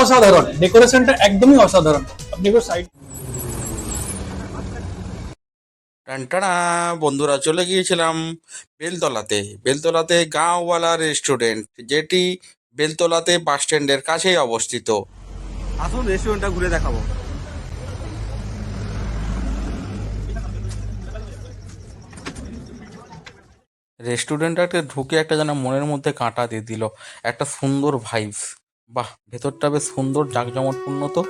অসাধারণ ডেকোরেশনটা একদমই অসাধারণ আপনি একবার সাইড টানটানা বন্ধুরা চলে গিয়েছিলাম বেলতলাতে বেলতলাতে গাঁওওয়ালা রেস্টুরেন্ট যেটি বেলতলাতে বাস স্ট্যান্ডের কাছেই অবস্থিত আসুন রেস্টুরেন্টটা ঘুরে দেখাবো। রেস্টুরেন্টটাতে ঢুকে একটা যেন মনের মধ্যে কাঁটা দিয়ে দিল। একটা সুন্দর ভাইবস বাহ, ভেতরটা বেশ সুন্দর জাঁকজমটপূর্ণ তো।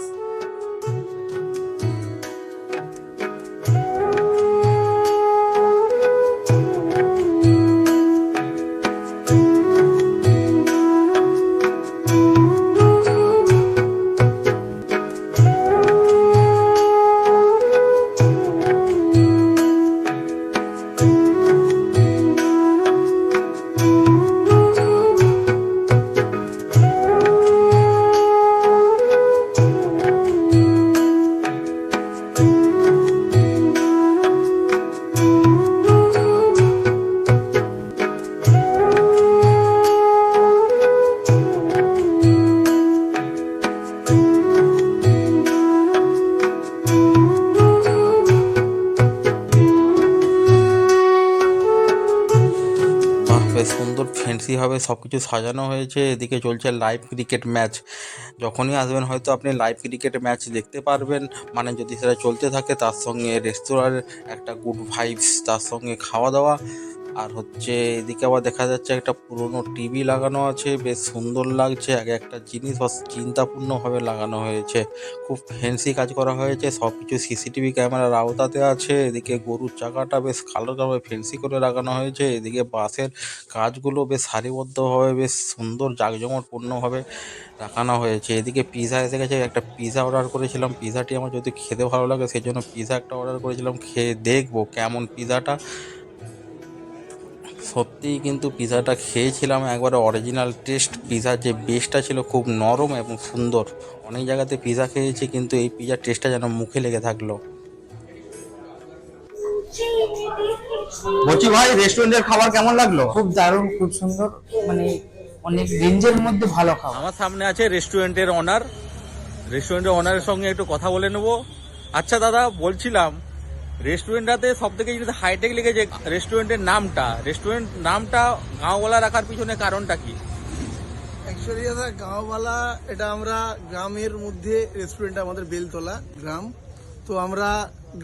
হবে সব কিছু সাজানো হয়েছে, এদিকে চলছে লাইভ ক্রিকেট ম্যাচ যখনই আসবেন হয়তো আপনি লাইভ ক্রিকেট ম্যাচ দেখতে পারবেন মানে যদি সেটা চলতে থাকে, তার সঙ্গে রেস্তোরাঁর একটা গুড ভাইবস তার সঙ্গে খাওয়া দাওয়া। আর হচ্ছে এদিকে আবার দেখা যাচ্ছে একটা পুরনো টিভি লাগানো আছে, বেশ সুন্দর লাগছে এক একটা জিনিস চিন্তাপূর্ণভাবে লাগানো হয়েছে। খুব ফ্যান্সি কাজ করা হয়েছে সব কিছু সিসিটিভি ক্যামেরার আওতাতে আছে, এদিকে গরুর চাকাটা বেশ কালো কালো ফেন্সি করে লাগানো হয়েছে, এদিকে বাঁশের কাজগুলো বেশ সারিবদ্ধভাবে, বেশ সুন্দর জাঁকজমটপূর্ণভাবে রাখানো হয়েছে। এদিকে পিৎজা এসে গেছে, একটা পিৎজা অর্ডার করেছিলাম পিজাটি আমার যদি খেতে ভালো লাগে সেই জন্য পিজা একটা অর্ডার করেছিলাম, খেয়ে দেখব কেমন পিৎজাটা সত্যিই কিন্তু পিৎজাটা খেয়েছিলাম একবারে অরিজিনাল টেস্ট পিৎজার যে বেসটা ছিল খুব নরম এবং সুন্দর। অনেক জায়গাতে পিৎজা খেয়েছি কিন্তু এই পিৎজার টেস্টটা যেন মুখে লেগে থাকল। বলছি ভাই রেস্টুরেন্টের খাবার কেমন লাগল? খুব দারুণ খুব সুন্দর। মানে অনেক রেঞ্জের মধ্যে ভালো খাবার। আমার সামনে আছে রেস্টুরেন্টের অনার রেস্টুরেন্টের অনারের সঙ্গে একটু কথা বলে নেব। আচ্ছা দাদা বলছিলাম রেস্টুরেন্টটাতে সব থেকে যেটা হাইটেক লেগেছে রেস্টুরেন্টের নামটা। রেস্টুরেন্ট নামটা গাঁওওয়ালা রাখার পিছনে কারণটা কি? অ্যাকচুয়ালি দাদা গাঁওওয়ালা, এটা আমরা গ্রামের মধ্যে রেস্টুরেন্ট আমাদের বেলতলা গ্রাম। তো আমরা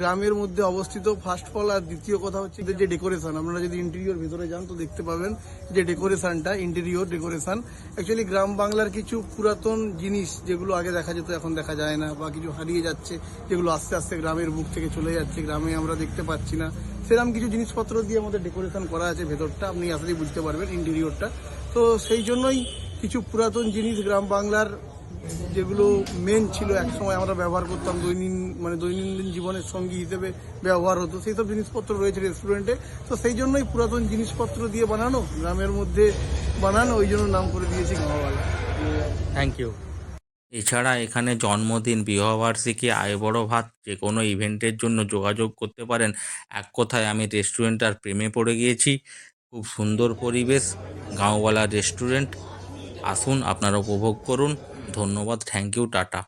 গ্রামের মধ্যে অবস্থিত ফার্স্ট অফ অল আর দ্বিতীয় কথা হচ্ছে যে ডেকোরেশন আপনারা যদি ইন্টেরিয়র ভেতরে যান তো দেখতে পাবেন যে ডেকোরেশনটা ইন্টেরিয়র ডেকোরেশন অ্যাকচুয়ালি গ্রাম বাংলার কিছু পুরাতন জিনিস যেগুলো আগে দেখা যেত, এখন দেখা যায় না বা কিছু হারিয়ে যাচ্ছে, যেগুলো আস্তে আস্তে গ্রামের বুক থেকে চলে যাচ্ছে, গ্রামে আমরা দেখতে পাচ্ছি না। সেরকম কিছু জিনিসপত্র দিয়ে আমাদের ডেকোরেশন করা আছে ভেতরটা, আপনি আসলেই বুঝতে পারবেন ইন্টেরিয়রটা তো সেই জন্যই কিছু পুরাতন জিনিস গ্রাম বাংলার যেগুলো মেন ছিল এক সময় আমরা ব্যবহার করতাম দৈনিক মানে দৈনন্দিন জীবনের সঙ্গী হিসেবে ব্যবহার হতো। সেই সব জিনিসপত্র রয়েছে রেস্টুরেন্টে তো সেই জন্যই পুরাতন জিনিসপত্র দিয়ে বানানো, গ্রামের মধ্যে বানানো, ওই জন্য নাম করে দিয়েছি গাঁওয়ালা থ্যাংক ইউ এছাড়া এখানে জন্মদিন, বিবাহবার্ষিকী আয় বড় ভাত, যে কোনো ইভেন্টের জন্য যোগাযোগ করতে পারেন। এক কথায় আমি রেস্টুরেন্টটার প্রেমে পড়ে গিয়েছি। খুব সুন্দর পরিবেশ, গাঁওওয়ালা রেস্টুরেন্ট আসুন, আপনারা উপভোগ করুন। ধন্যবাদ থ্যাংক ইউ টাটা